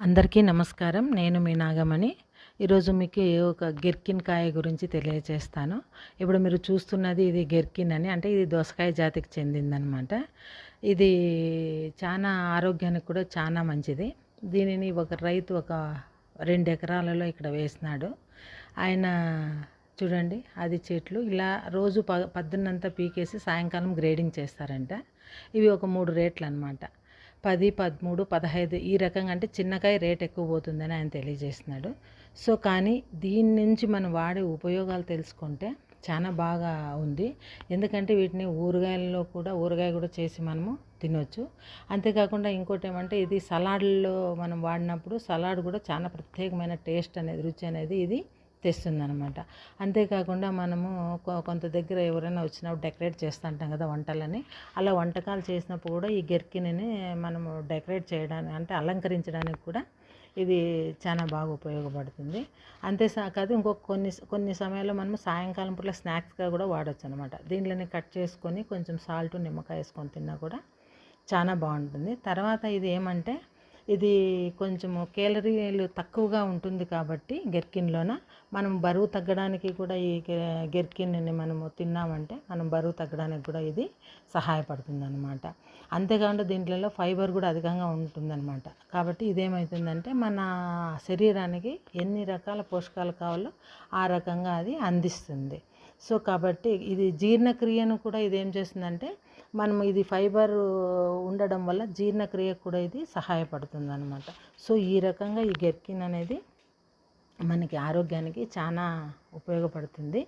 అందరికీ నమస్కారం. నేను మీ నాగమణి. ఈరోజు మీకు ఒక గెర్కిన్ కాయ గురించి తెలియజేస్తాను. ఇప్పుడు మీరు చూస్తున్నది ఇది గెర్కిన్ అని అంటే ఇది దోసకాయ జాతికి చెందిందనమాట. ఇది చాలా ఆరోగ్యానికి కూడా చాలా మంచిది. దీనిని ఒక రైతు ఒక రెండు ఎకరాలలో ఇక్కడ వేసినాడు. ఆయన చూడండి అది చెట్లు ఇలా రోజు ప పద్దన్నంతా పీకేసి సాయంకాలం గ్రేడింగ్ చేస్తారంట. ఇవి ఒక మూడు రేట్లు అనమాట పది పదమూడు పదహైదు ఈ రకంగా అంటే చిన్నకాయ రేట్ ఎక్కువ పోతుందని ఆయన తెలియజేస్తున్నాడు. సో కానీ దీని నుంచి మనం వాడే ఉపయోగాలు తెలుసుకుంటే చాలా బాగా ఉంది. ఎందుకంటే వీటిని ఊరగాయల్లో కూడా ఊరగాయ కూడా చేసి మనము తినొచ్చు. అంతేకాకుండా ఇంకోటి ఏమంటే ఇది సలాడ్లో మనం వాడినప్పుడు సలాడ్ కూడా చాలా ప్రత్యేకమైన టేస్ట్ అనేది రుచి అనేది ఇది తెస్తుందనమాట అంతేకాకుండా మనము కొంత దగ్గర ఎవరైనా వచ్చినప్పుడు డెకరేట్ చేస్తూ ఉంటాం కదా వంటలని. అలా వంటకాలు చేసినప్పుడు కూడా ఈ గెర్కిని మనము డెకరేట్ చేయడానికి అంటే అలంకరించడానికి కూడా ఇది చాలా బాగా ఉపయోగపడుతుంది. అంతే కాదు ఇంకొక కొన్ని కొన్ని సమయాల్లో మనం సాయంకాలం పూట స్నాక్స్గా కూడా వాడచ్చు అనమాట దీంట్లోనే కట్ చేసుకొని కొంచెం సాల్ట్ నిమ్మకాయ వేసుకొని తిన్నా కూడా చాలా బాగుంటుంది. తర్వాత ఇది ఏమంటే ఇది కొంచెము కేలరీలు తక్కువగా ఉంటుంది కాబట్టి గెర్కిన్లోన. మనం బరువు తగ్గడానికి కూడా ఈ గెర్కిన్ని మనము తిన్నామంటే మనం బరువు తగ్గడానికి కూడా ఇది సహాయపడుతుంది అనమాట అంతేకాకుండా దీంట్లో ఫైబర్ కూడా అధికంగా ఉంటుందన్నమాట. కాబట్టి ఇదేమవుతుందంటే మన శరీరానికి ఎన్ని రకాల పోషకాలు కావాలో ఆ రకంగా అది అందిస్తుంది. సో కాబట్టి ఇది జీర్ణక్రియను కూడా ఇదేం చేస్తుందంటే మనం ఇది ఫైబర్ ఉండడం వల్ల జీర్ణక్రియ కూడా ఇది సహాయపడుతుంది అనమాట సో ఈ రకంగా ఈ గెర్కిన్ అనేది మనకి ఆరోగ్యానికి చాలా ఉపయోగపడుతుంది.